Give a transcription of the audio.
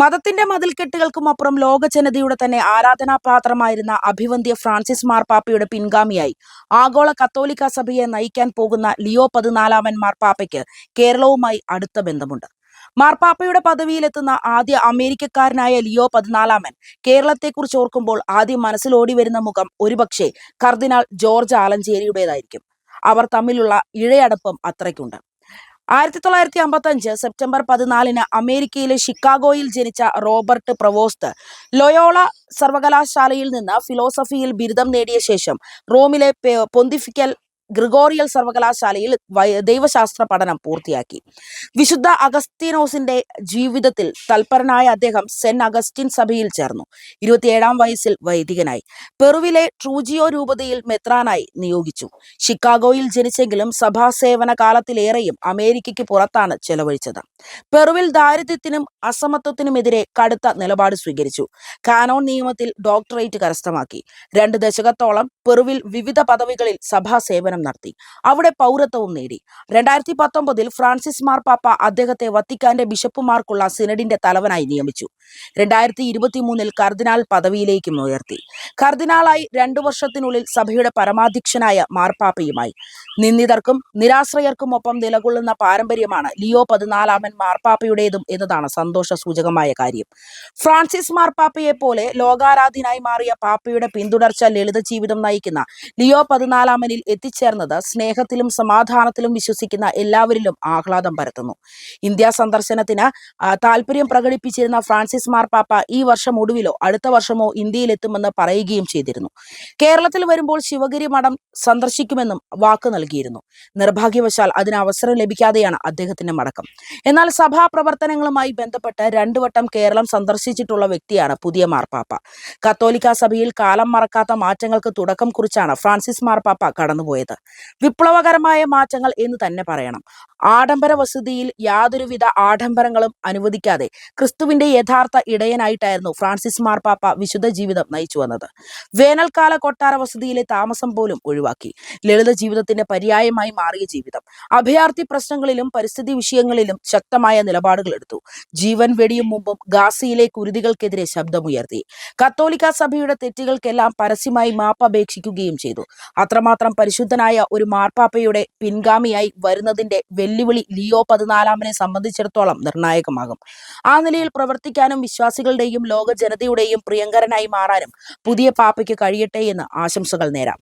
മതത്തിന്റെ മതിൽക്കെട്ടുകൾക്കും അപ്പുറം ലോക ജനതയുടെ തന്നെ ആരാധനാപാത്രമായിരുന്ന അഭിവന്ധ്യ ഫ്രാൻസിസ് മാർപ്പാപ്പയുടെ പിൻഗാമിയായി. ആഗോള കത്തോലിക്ക സഭയെ നയിക്കാൻ പോകുന്ന ലിയോ പതിനാലാമൻ മാർപ്പാപ്പയ്ക്ക് കേരളവുമായി അടുത്ത ബന്ധമുണ്ട്. മാർപ്പാപ്പയുടെ പദവിയിലെത്തുന്ന ആദ്യ അമേരിക്കക്കാരനായ ലിയോ പതിനാലാമൻ കേരളത്തെക്കുറിച്ച് ഓർക്കുമ്പോൾ ആദ്യം മനസ്സിലോടി വരുന്ന മുഖം ഒരുപക്ഷെ കർദിനാൾ ജോർജ് ആലഞ്ചേരിയുടേതായിരിക്കും. അവർ തമ്മിലുള്ള ഇഴയടപ്പം അത്രയ്ക്കുണ്ട്. ആയിരത്തി തൊള്ളായിരത്തി അമ്പത്തി അഞ്ച് സെപ്റ്റംബർ പതിനാലിന് അമേരിക്കയിലെ ഷിക്കാഗോയിൽ ജനിച്ച റോബർട്ട് പ്രവോസ്റ്റ് ലൊയോള സർവകലാശാലയിൽ നിന്ന് ഫിലോസഫിയിൽ ബിരുദം നേടിയ ശേഷം റോമിലെ പൊന്തിഫിക്കൽ ഗ്രിഗോറിയൽ സർവകലാശാലയിൽ ദൈവശാസ്ത്ര പഠനം പൂർത്തിയാക്കി. വിശുദ്ധ അഗസ്തീനോസിന്റെ ജീവിതത്തിൽ തൽപരനായ അദ്ദേഹം സെന്റ് അഗസ്റ്റിൻ സഭയിൽ ചേർന്നു. ഇരുപത്തിയേഴാം വയസ്സിൽ വൈദികനായി. പെറുവിലെ ട്രൂജിയോ രൂപതയിൽ മെത്രാനായി നിയോഗിച്ചു. ഷിക്കാഗോയിൽ ജനിച്ചെങ്കിലും സഭാ സേവന കാലത്തിലേറെയും അമേരിക്കയ്ക്ക് പുറത്താണ് ചെലവഴിച്ചത്. പെറുവിൽ ദാരിദ്ര്യത്തിനും അസമത്വത്തിനുമെതിരെ കടുത്ത നിലപാട് സ്വീകരിച്ചു. കാനോൺ നിയമത്തിൽ ഡോക്ടറേറ്റ് കരസ്ഥമാക്കി. രണ്ട് ദശകത്തോളം പെറുവിൽ വിവിധ പദവികളിൽ സഭാ സേവനം നടത്തി. അവിടെ പൗരത്വവും നേടി. രണ്ടായിരത്തി പത്തൊമ്പതിൽ ഫ്രാൻസിസ് മാർപ്പാപ്പ അദ്ദേഹത്തെ വത്തിക്കാന്റെ ബിഷപ്പുമാർക്കുള്ള സിനഡിന്റെ തലവനായി നിയമിച്ചു. രണ്ടായിരത്തി ഇരുപത്തി മൂന്നിൽ കർദിനാൾ പദവിയിലേക്കും ഉയർത്തി. കർദിനാളായി രണ്ടു വർഷത്തിനുള്ളിൽ സഭയുടെ പരമാധ്യക്ഷനായ മാർപ്പാപ്പയുമായി നിന്ദിതർക്കും നിരാശ്രയർക്കും ഒപ്പം നിലകൊള്ളുന്ന പാരമ്പര്യമാണ് ലിയോ പതിനാലാമൻ മാർപ്പാപ്പയുടേതും എന്നതാണ് സന്തോഷ സൂചകമായ കാര്യം. ഫ്രാൻസിസ് മാർപ്പാപ്പയെ പോലെ ലോകാരാധീനായി മാറിയ പാപ്പയുടെ പിന്തുടർച്ച ലളിത ജീവിതം നയിക്കുന്ന ലിയോ പതിനാലാമനിൽ എത്തിച്ചേർന്നത് സ്നേഹത്തിലും സമാധാനത്തിലും വിശ്വസിക്കുന്ന എല്ലാവരിലും ആഹ്ലാദം പരത്തുന്നു. ഇന്ത്യ സന്ദർശനത്തിന് താല്പര്യം പ്രകടിപ്പിച്ചിരുന്ന ഫ്രാൻസിസ് മാർപ്പാപ്പ ഈ വർഷം ഒടുവിലോ അടുത്ത വർഷമോ ഇന്ത്യയിലെത്തുമെന്ന് പറയുകയും ചെയ്തിരുന്നു. കേരളത്തിൽ വരുമ്പോൾ ശിവഗിരി മഠം സന്ദർശിക്കുമെന്നും വാക്ക് നൽകിയിരുന്നു. നിർഭാഗ്യവശാൽ അതിന് അവസരം ലഭിക്കാതെയാണ് അദ്ദേഹത്തിന്റെ മടക്കം. എന്നാൽ സഭാ പ്രവർത്തനങ്ങളുമായി ബന്ധപ്പെട്ട് രണ്ടു വട്ടം കേരളം സന്ദർശിച്ചിട്ടുള്ള വ്യക്തിയാണ് പുതിയ മാർപ്പാപ്പ കത്തോലിക്ക സഭയിൽ കാലം മറക്കാത്ത മാറ്റങ്ങൾക്ക് തുടക്കം കുറിച്ചാണ് ഫ്രാൻസിസ് മാർപ്പാപ്പ കടന്നുപോയത്. വിപ്ലവകരമായ മാറ്റങ്ങൾ എന്ന് തന്നെ പറയണം. ആഡംബര വസതിയിൽ യാതൊരുവിധ ആഡംബരങ്ങളും അനുവദിക്കാതെ ക്രിസ്തുവിന്റെ യഥാർത്ഥ ഇടയനായിട്ടായിരുന്നു ഫ്രാൻസിസ് മാർപ്പാപ്പ വിശുദ്ധ ജീവിതം നയിച്ചു വന്നത്. വേനൽക്കാല കൊട്ടാര വസതിയിലെ താമസം പോലും ഒഴിവാക്കി. ലളിത ജീവിതത്തിന്റെ പര്യായമായി മാറിയ ജീവിതം. അഭയാർത്ഥി പ്രശ്നങ്ങളിലും പരിസ്ഥിതി വിഷയങ്ങളിലും ശക്തമായ നിലപാടുകൾ എടുത്തു. ജീവൻ വെടിയും മുമ്പും ഗാസയിലെ കുരുതികൾക്കെതിരെ ശബ്ദമുയർത്തി. കത്തോലിക്ക സഭയുടെ തെറ്റുകൾക്കെല്ലാം പരസ്യമായി മാപ്പ് അപേക്ഷിക്കുകയും ചെയ്തു. അത്രമാത്രം പരിശുദ്ധനായ ഒരു മാർപ്പാപ്പയുടെ പിൻഗാമിയായി വരുന്നതിന്റെ വെല്ലുവിളി ലിയോ പതിനാലാമനെ സംബന്ധിച്ചിടത്തോളം നിർണായകമാകും. ആ നിലയിൽ പ്രവർത്തിക്കാനും വിശ്വാസികളുടെയും ലോക ജനതയുടെയും പ്രിയങ്കരനായി മാറാനും പുതിയ പാപ്പയ്ക്ക് കഴിയട്ടെ എന്ന് ആശംസകൾ നേരാം.